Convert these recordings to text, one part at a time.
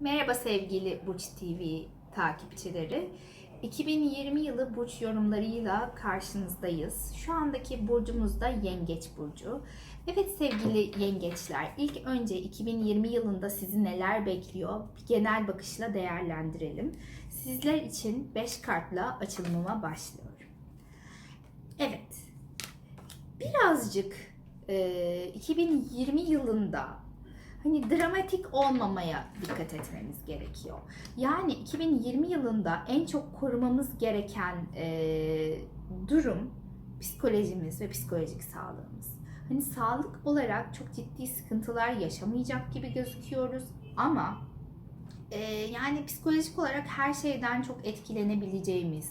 Merhaba sevgili Burç TV takipçileri. 2020 yılı burç yorumlarıyla karşınızdayız. Şu andaki burcumuz da Yengeç burcu. Evet sevgili yengeçler, ilk önce 2020 yılında sizi neler bekliyor bir genel bakışla değerlendirelim. Sizler için 5 kartla açılımıma başlıyorum. Evet, birazcık e, 2020 yılında hani dramatik olmamaya dikkat etmemiz gerekiyor. Yani 2020 yılında en çok korumamız gereken e, durum psikolojimiz ve psikolojik sağlığımız. Hani sağlık olarak çok ciddi sıkıntılar yaşamayacak gibi gözüküyoruz ama e, yani psikolojik olarak her şeyden çok etkilenebileceğimiz,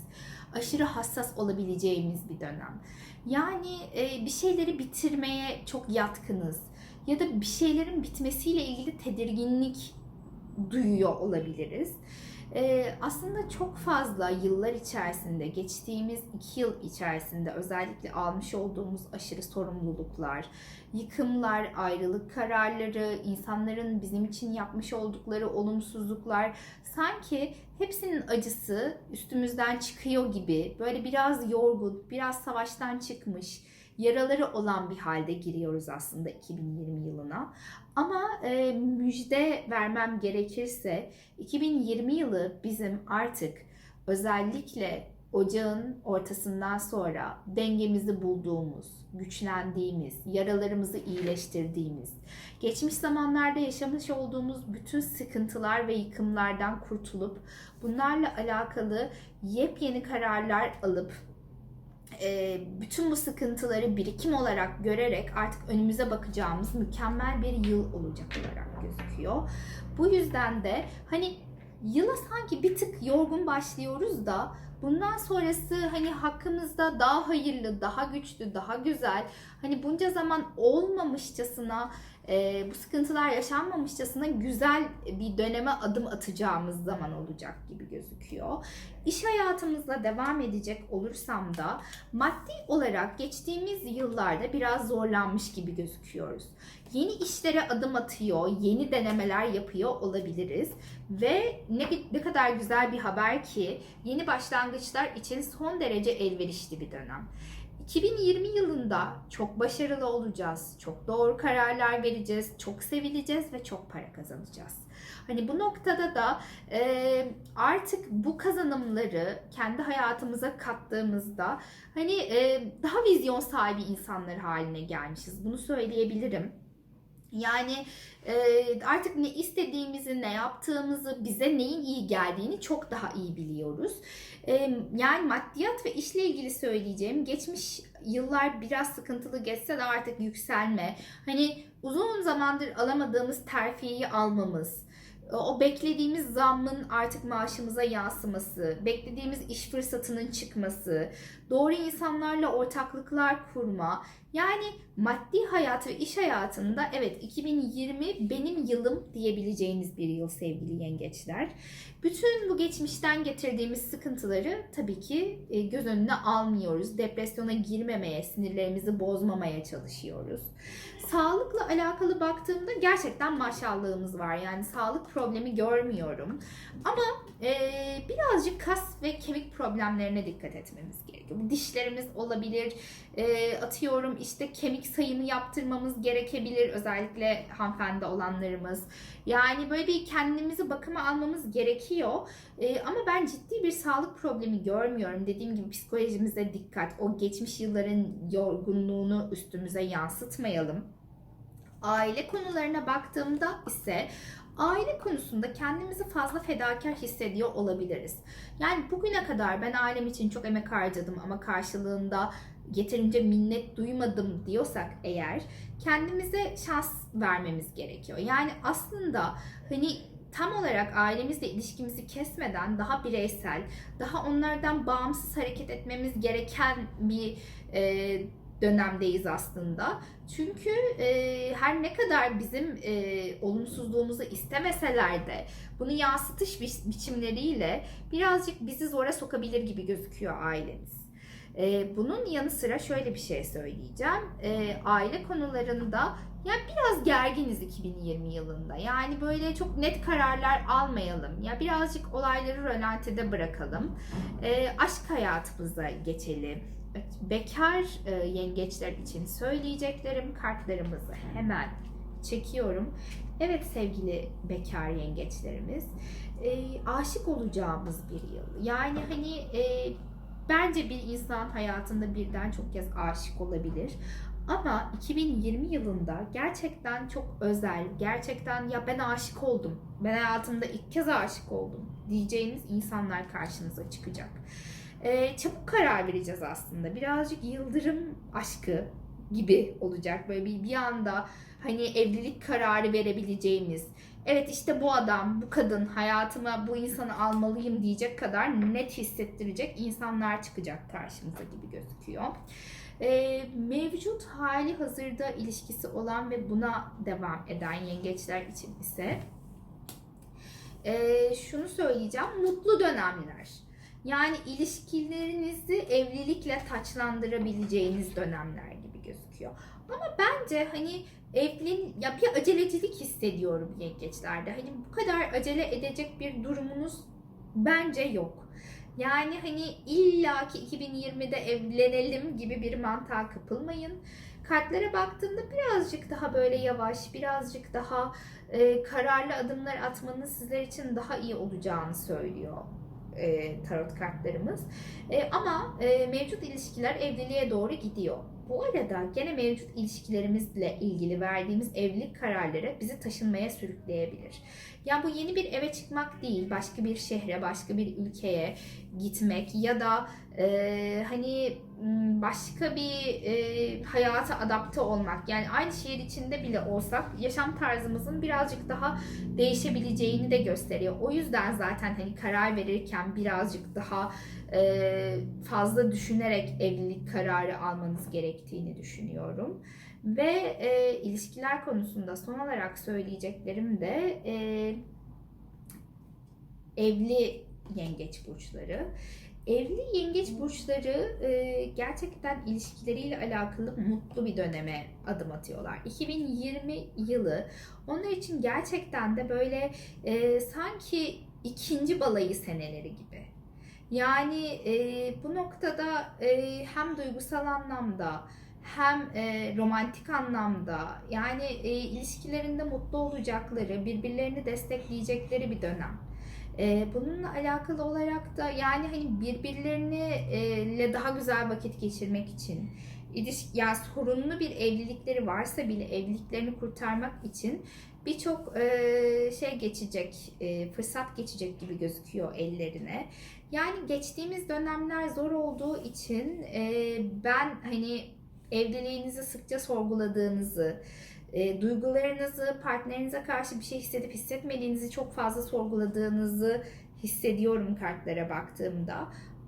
aşırı hassas olabileceğimiz bir dönem. Yani e, bir şeyleri bitirmeye çok yatkınız ya da bir şeylerin bitmesiyle ilgili tedirginlik duyuyor olabiliriz. Ee, aslında çok fazla yıllar içerisinde, geçtiğimiz iki yıl içerisinde özellikle almış olduğumuz aşırı sorumluluklar, yıkımlar, ayrılık kararları, insanların bizim için yapmış oldukları olumsuzluklar sanki hepsinin acısı üstümüzden çıkıyor gibi böyle biraz yorgun, biraz savaştan çıkmış, yaraları olan bir halde giriyoruz aslında 2020 yılına. Ama e, müjde vermem gerekirse 2020 yılı bizim artık özellikle ocağın ortasından sonra dengemizi bulduğumuz, güçlendiğimiz, yaralarımızı iyileştirdiğimiz, geçmiş zamanlarda yaşamış olduğumuz bütün sıkıntılar ve yıkımlardan kurtulup bunlarla alakalı yepyeni kararlar alıp e, bütün bu sıkıntıları birikim olarak görerek artık önümüze bakacağımız mükemmel bir yıl olacak olarak gözüküyor. Bu yüzden de hani yıla sanki bir tık yorgun başlıyoruz da bundan sonrası hani hakkımızda daha hayırlı, daha güçlü, daha güzel, hani bunca zaman olmamışçasına e, bu sıkıntılar yaşanmamışçasına güzel bir döneme adım atacağımız zaman olacak gibi gözüküyor. İş hayatımızla devam edecek olursam da maddi olarak geçtiğimiz yıllarda biraz zorlanmış gibi gözüküyoruz. Yeni işlere adım atıyor, yeni denemeler yapıyor olabiliriz ve ne, ne kadar güzel bir haber ki yeni başlangıçlar için son derece elverişli bir dönem. 2020 yılında çok başarılı olacağız, çok doğru kararlar vereceğiz, çok sevileceğiz ve çok para kazanacağız. Hani bu noktada da e, artık bu kazanımları kendi hayatımıza kattığımızda hani e, daha vizyon sahibi insanlar haline gelmişiz. Bunu söyleyebilirim. Yani e, artık ne istediğimizi, ne yaptığımızı, bize neyin iyi geldiğini çok daha iyi biliyoruz. E, yani maddiyat ve işle ilgili söyleyeceğim, geçmiş yıllar biraz sıkıntılı geçse de artık yükselme, hani uzun zamandır alamadığımız terfiyi almamız, o beklediğimiz zammın artık maaşımıza yansıması, beklediğimiz iş fırsatının çıkması, doğru insanlarla ortaklıklar kurma, yani maddi hayat ve iş hayatında evet 2020 benim yılım diyebileceğiniz bir yıl sevgili yengeçler. Bütün bu geçmişten getirdiğimiz sıkıntıları tabii ki e, göz önüne almıyoruz. Depresyona girmemeye, sinirlerimizi bozmamaya çalışıyoruz. Sağlıkla alakalı baktığımda gerçekten maşallahımız var. Yani sağlık problemi görmüyorum. Ama e, birazcık kas ve kemik problemlerine dikkat etmemiz gerekiyor. Dişlerimiz olabilir. E, atıyorum işte kemik sayımı yaptırmamız gerekebilir. Özellikle hanımefendi olanlarımız. Yani böyle bir kendimizi bakıma almamız gerekiyor. E, ama ben ciddi bir sağlık problemi görmüyorum. Dediğim gibi psikolojimize dikkat. O geçmiş yılların yorgunluğunu üstümüze yansıtmayalım. Aile konularına baktığımda ise aile konusunda kendimizi fazla fedakar hissediyor olabiliriz. Yani bugüne kadar ben ailem için çok emek harcadım ama karşılığında yeterince minnet duymadım diyorsak eğer kendimize şans vermemiz gerekiyor. Yani aslında hani tam olarak ailemizle ilişkimizi kesmeden daha bireysel, daha onlardan bağımsız hareket etmemiz gereken bir e, dönemdeyiz aslında. Çünkü e, her ne kadar bizim e, olumsuzluğumuzu istemeseler de bunu yansıtış bi- biçimleriyle birazcık bizi zora sokabilir gibi gözüküyor ailemiz. E, bunun yanı sıra şöyle bir şey söyleyeceğim. E, aile konularında Ya biraz gerginiz 2020 yılında. Yani böyle çok net kararlar almayalım. Ya birazcık olayları rölantide bırakalım. Ee, aşk hayatımıza geçelim. Bekar e, yengeçler için söyleyeceklerim kartlarımızı hemen çekiyorum. Evet sevgili bekar yengeçlerimiz, e, aşık olacağımız bir yıl. Yani hani e, bence bir insan hayatında birden çok kez aşık olabilir. Ama 2020 yılında gerçekten çok özel, gerçekten ya ben aşık oldum, ben hayatımda ilk kez aşık oldum diyeceğiniz insanlar karşınıza çıkacak. Ee, çabuk karar vereceğiz aslında. Birazcık yıldırım aşkı gibi olacak. Böyle bir, bir anda hani evlilik kararı verebileceğimiz, evet işte bu adam, bu kadın hayatıma bu insanı almalıyım diyecek kadar net hissettirecek insanlar çıkacak karşımıza gibi gözüküyor. Ee, mevcut hali hazırda ilişkisi olan ve buna devam eden yengeçler için ise ee, şunu söyleyeceğim. Mutlu dönemler. Yani ilişkilerinizi evlilikle taçlandırabileceğiniz dönemler gibi gözüküyor. Ama bence hani evlen ya bir acelecilik hissediyorum yengeçlerde. Hani bu kadar acele edecek bir durumunuz bence yok. Yani hani illaki 2020'de evlenelim gibi bir mantığa kapılmayın. Kartlara baktığımda birazcık daha böyle yavaş, birazcık daha e, kararlı adımlar atmanız sizler için daha iyi olacağını söylüyor e, tarot kartlarımız. E, ama e, mevcut ilişkiler evliliğe doğru gidiyor. Bu arada gene mevcut ilişkilerimizle ilgili verdiğimiz evlilik kararları bizi taşınmaya sürükleyebilir. Yani bu yeni bir eve çıkmak değil, başka bir şehre, başka bir ülkeye gitmek ya da e, hani başka bir e, hayata adapte olmak. Yani aynı şehir içinde bile olsak yaşam tarzımızın birazcık daha değişebileceğini de gösteriyor. O yüzden zaten hani karar verirken birazcık daha e, fazla düşünerek evlilik kararı almanız gerektiğini düşünüyorum. Ve e, ilişkiler konusunda son olarak söyleyeceklerim de e, evli yengeç burçları. Evli yengeç burçları e, gerçekten ilişkileriyle alakalı mutlu bir döneme adım atıyorlar. 2020 yılı onlar için gerçekten de böyle e, sanki ikinci balayı seneleri gibi. Yani e, bu noktada e, hem duygusal anlamda hem e, romantik anlamda yani e, ilişkilerinde mutlu olacakları, birbirlerini destekleyecekleri bir dönem. E, bununla alakalı olarak da yani hani birbirlerine daha güzel vakit geçirmek için ilişki, yani sorunlu bir evlilikleri varsa bile evliliklerini kurtarmak için birçok e, şey geçecek, e, fırsat geçecek gibi gözüküyor ellerine. Yani geçtiğimiz dönemler zor olduğu için e, ben hani evliliğinizi sıkça sorguladığınızı, e, duygularınızı partnerinize karşı bir şey hissedip hissetmediğinizi çok fazla sorguladığınızı hissediyorum kartlara baktığımda.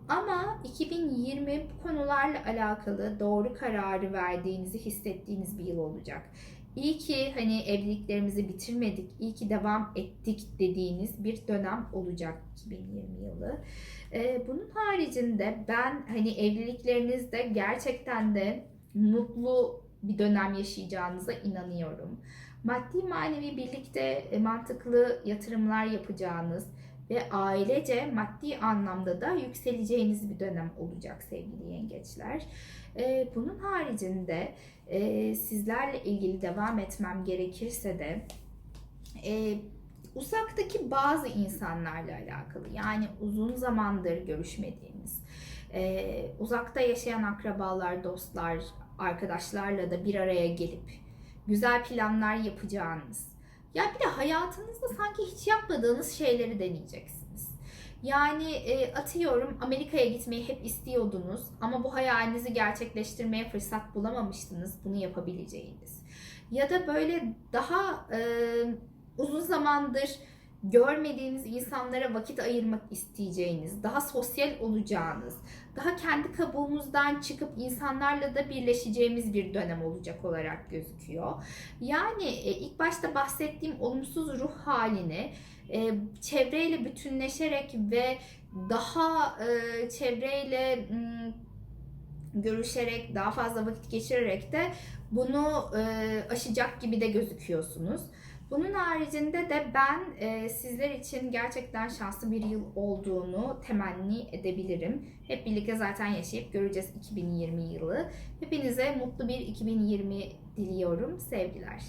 Ama 2020 bu konularla alakalı doğru kararı verdiğinizi hissettiğiniz bir yıl olacak. İyi ki hani evliliklerimizi bitirmedik, iyi ki devam ettik dediğiniz bir dönem olacak 2020 yılı. Ee, bunun haricinde ben hani evliliklerinizde gerçekten de mutlu bir dönem yaşayacağınıza inanıyorum. Maddi manevi birlikte e, mantıklı yatırımlar yapacağınız ve ailece maddi anlamda da yükseleceğiniz bir dönem olacak sevgili yengeçler. Ee, bunun haricinde e, sizlerle ilgili devam etmem gerekirse de e, uzaktaki bazı insanlarla alakalı yani uzun zamandır görüşmediğimiz e, uzakta yaşayan akrabalar, dostlar, arkadaşlarla da bir araya gelip güzel planlar yapacağınız ya bir de hayatınızda sanki hiç yapmadığınız şeyleri deneyeceksiniz. Yani e, atıyorum Amerika'ya gitmeyi hep istiyordunuz ama bu hayalinizi gerçekleştirmeye fırsat bulamamıştınız. Bunu yapabileceğiniz. Ya da böyle daha e, uzun zamandır görmediğiniz insanlara vakit ayırmak isteyeceğiniz, daha sosyal olacağınız, daha kendi kabuğumuzdan çıkıp insanlarla da birleşeceğimiz bir dönem olacak olarak gözüküyor. Yani e, ilk başta bahsettiğim olumsuz ruh halini e, çevreyle bütünleşerek ve daha e, çevreyle görüşerek, daha fazla vakit geçirerek de bunu aşacak gibi de gözüküyorsunuz. Bunun haricinde de ben e, sizler için gerçekten şanslı bir yıl olduğunu temenni edebilirim. Hep birlikte zaten yaşayıp göreceğiz 2020 yılı. Hepinize mutlu bir 2020 diliyorum. Sevgiler.